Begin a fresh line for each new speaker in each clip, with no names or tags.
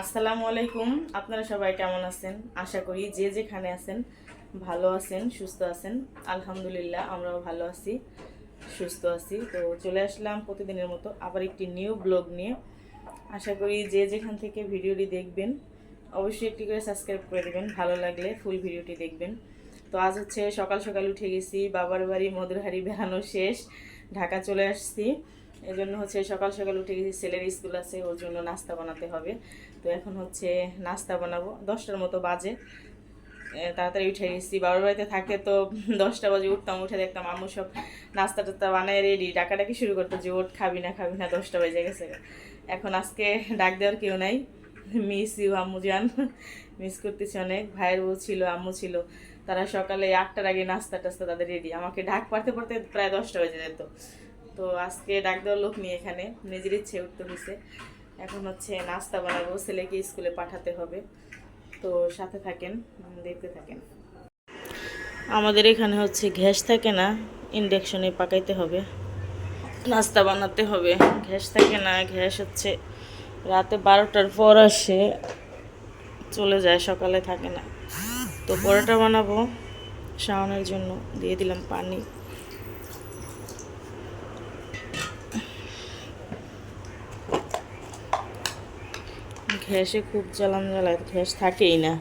আসসালামু আলাইকুম। আপনারা সবাই কেমন আছেন? আশা করি যে যেখানে আছেন ভালো আছেন, সুস্থ আছেন। আলহামদুলিল্লাহ, আমরাও ভালো আছি, সুস্থ আছি। তো চলে আসলাম প্রতিদিনের মতো আবার একটি নিউ ব্লগ নিয়ে। আশা করি যে যেখান থেকে ভিডিওটি দেখবেন, অবশ্যই একটি করে সাবস্ক্রাইব করে দেবেন। ভালো লাগলে ফুল ভিডিওটি দেখবেন। তো আজ হচ্ছে সকাল সকাল উঠে গেছি, বাবার বাড়ি মধুরহারি বেড়ানো শেষ, ঢাকা চলে আসছি। এই জন্য হচ্ছে সকাল সকাল উঠে গেছি, ছেলের স্কুল আছে, ওর জন্য নাস্তা বানাতে হবে। তো এখন হচ্ছে নাস্তা বানাবো। দশটার মতো বাজে। তাড়াতাড়ি উঠে গেছি বাবার বাড়িতে থাকে তো দশটা বাজে, উঠতাম, উঠে দেখতাম আম্মু সব নাস্তা টাস্তা বানায় রেডি ডাকাডাকি শুরু করতো যে ওট খাবি না খাবি না, দশটা বাজে গেছে। এখন আজকে ডাক দেওয়ার কেউ নাই। মিস ইউ, আম্মু জান। মিস করতেছি অনেক। ভাইয়ের বউ ছিল, আম্মু ছিল। তারা সকালে আটটার আগে নাস্তা টাস্তা তাদের রেডি আমাকে ডাক পারতে পারতে প্রায় দশটা বেজে যেত। তো আজকে ডাক দেওয়ার লোক নিয়ে এখানে। নিজের ইচ্ছে, উঠতে হয়েছে এখন হচ্ছে নাস্তা বানাবো, ছেলেকে স্কুলে পাঠাতে হবে। তো সাথে থাকেন, দেখতে থাকেন। আমাদের এখানে হচ্ছে গ্যাস থাকে না, ইন্ডাকশনে পাকাইতে হবে। নাস্তা বানাতে হবে, গ্যাস থাকে না, গ্যাস হচ্ছে রাতে বারোটার পর আসে, চলে যায়, সকালে থাকে না। তো পরোটা বানাবো, শাওনের জন্য দিয়ে দিলাম পানি। ঘ্যাসে খুব জ্বালান জ্বালায় ঘ্যাস থাকেই না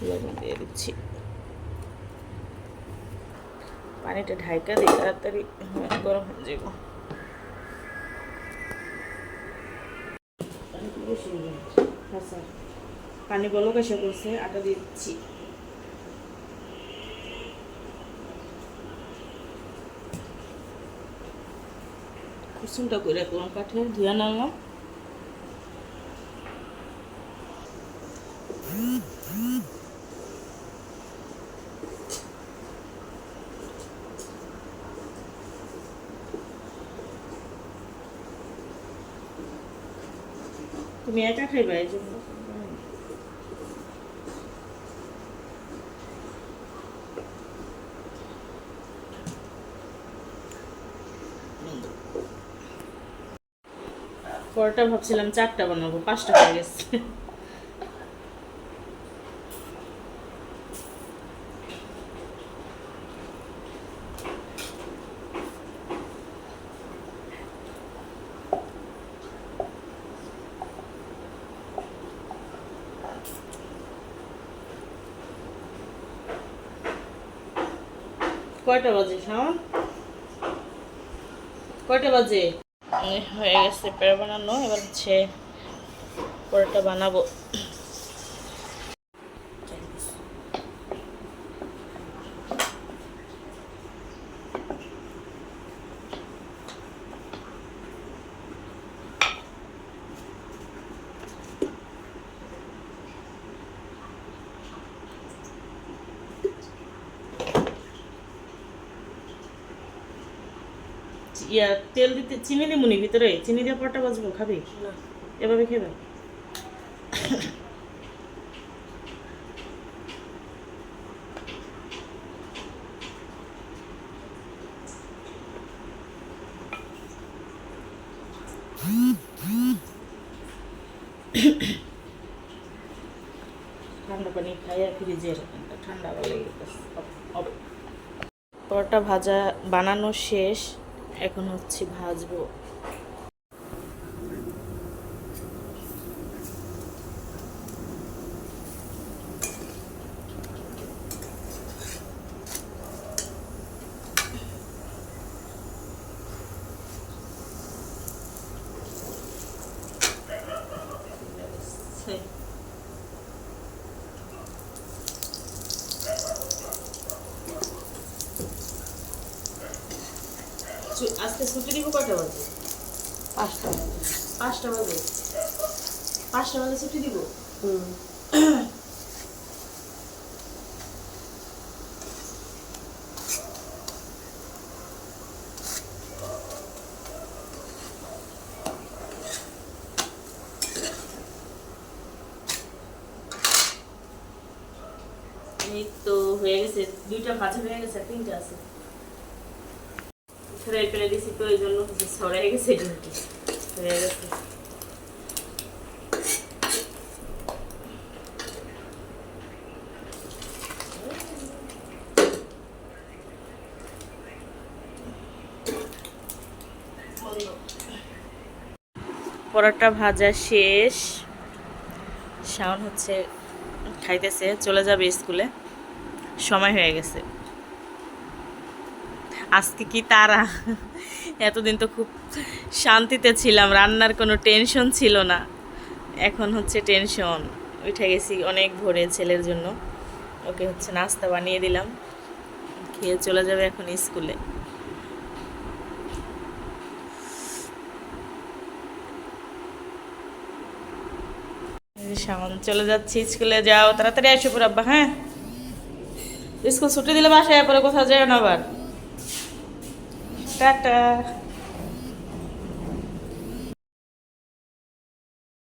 লবণ দিয়ে দিচ্ছি পানিটা ঢাইকা দিই তাড়াতাড়ি গরম হয়ে যাব পানি কি বেশি যাচ্ছে? স্যার। পানি বলক এসে করছে আটা দিয়ে দিচ্ছি কুসুমটা করে রাখলাম কাঠে ধুয়ে নামলাম তুমি একা খাইবা এই জন্য। পরোটা ভাবছিলাম চারটা বানাবো পাঁচটা হয়ে গেছে। কয়টা বাজে শাওন? কয়টা বাজে? হয়ে গেছে পেড়ে বানানো এবার হচ্ছে পরোটা বানাবো। ইয়া তেল দিতে চিনি দিমুনি ভিতরে চিনি দিয়ে পরোটা বাজবো খাবি? এভাবে খেবে ঠান্ডা পানি খাইয়া ফ্রিজের ঠান্ডা পরোটা ভাজা বানানো শেষ। এখন হচ্ছে ভাজবো। আজকে ছুটি দিব কটা বাজে?
পাঁচটা।
পাঁচটা বাজে? পাঁচটা বাজে ছুটি দিব
হুম।
এই তো হয়ে গেছে দুইটা ভাজা হয়ে গেছে তিনটা আছে। ছড়াই ফেলে দিছি তো এই জন্য কিছু ছড়াই গেছে ছড়াই গেছে। পরোটা ভাজা শেষ। শাওন হচ্ছে খাইতেছে, চলে যাবে স্কুলে। সময় হয়ে গেছে। আজকে কি তারা? এতদিন তো খুব শান্তিতে ছিলাম, রান্নার কোনো টেনশন ছিল না। এখন হচ্ছে টেনশন উঠে গেছি অনেক ভোরে ছেলের জন্য। ওকে হচ্ছে নাস্তা বানিয়ে দিলাম, খেয়ে চলে যাবে এখন স্কুলে। শাওন, চলে যাচ্ছি স্কুলে, যাও, তাড়াতাড়ি আসো পর আব্বা হ্যাঁ? স্কুল ছুটি দিলে বাসায় পরে কোথাও যায় না আবার। টাটা